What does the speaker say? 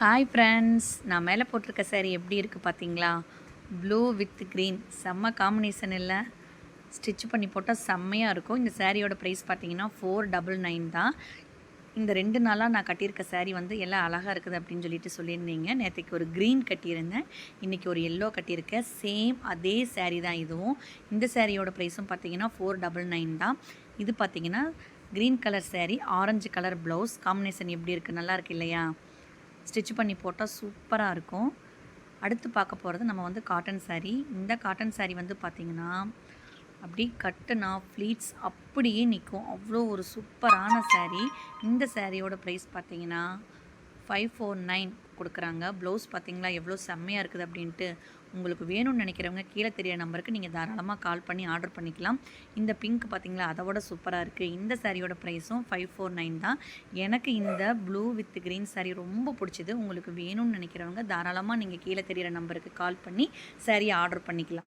Hi friends நான் மேலே போட்டிருக்க சாரி எப்படி இருக்குது பார்த்தீங்களா ப்ளூ வித் க்ரீன் செம்ம காம்பினேஷன் இல்லை. ஸ்டிச் பண்ணி போட்டால் செம்மையாக இருக்கும். இந்த சாரியோட ப்ரைஸ் பார்த்தீங்கன்னா ஃபோர் டபுள் நைன் தான். இந்த ரெண்டு நாளாக நான் கட்டியிருக்க சேரீ வந்து எல்லாம் அழகாக இருக்குது அப்படின்னு சொல்லிட்டு சொல்லியிருந்தீங்க. நேற்றுக்கு ஒரு க்ரீன் கட்டியிருந்தேன். இன்றைக்கி ஒரு எல்லோ கட்டியிருக்கேன் சேம் அதே சேரீ தான் இதுவும். இந்த சாரியோட ப்ரைஸும் பார்த்தீங்கன்னா ஃபோர் டபுள் நைன் தான். இது பார்த்தீங்கன்னா green colour sari orange colour blouse combination எப்படி இருக்குது நல்லா இருக்கு இல்லையா? ஸ்டிச் பண்ணி போட்டால் சூப்பராக இருக்கும். அடுத்து பார்க்க போகிறது நம்ம வந்து காட்டன் சாரீ இந்த காட்டன் சாரீ வந்து பார்த்திங்கன்னா அப்படி கட்டுனா ஃப்ளீட்ஸ் அப்படியே நிற்கும் அவ்வளோ ஒரு சூப்பரான சாரீ இந்த சாரியோட ப்ரைஸ் பார்த்திங்கன்னா ஃபைவ் ஃபோர் நைன் கொடுக்குறாங்க. ப்ளவுஸ் பார்த்தீங்களா? எவ்வளோ செம்மையாக இருக்குது அப்படின்ட்டு உங்களுக்கு வேணும்னு நினைக்கிறவங்க கீழே தெரிய நம்பருக்கு நீங்கள் தாராளமாக கால் பண்ணி ஆர்டர் பண்ணிக்கலாம். இந்த பிங்க் பார்த்தீங்களா? அதை விட சூப்பராக இருக்குது இந்த சாரியோட ப்ரைஸும் ஃபைவ் ஃபோர் நைன் தான். எனக்கு இந்த ப்ளூ வித் க்ரீன் saree ரொம்ப பிடிச்சது. உங்களுக்கு வேணும்னு நினைக்கிறவங்க தாராளமாக நீங்கள் கீழே தெரியிற நம்பருக்கு கால் பண்ணி சாரியை ஆர்டர் பண்ணிக்கலாம்.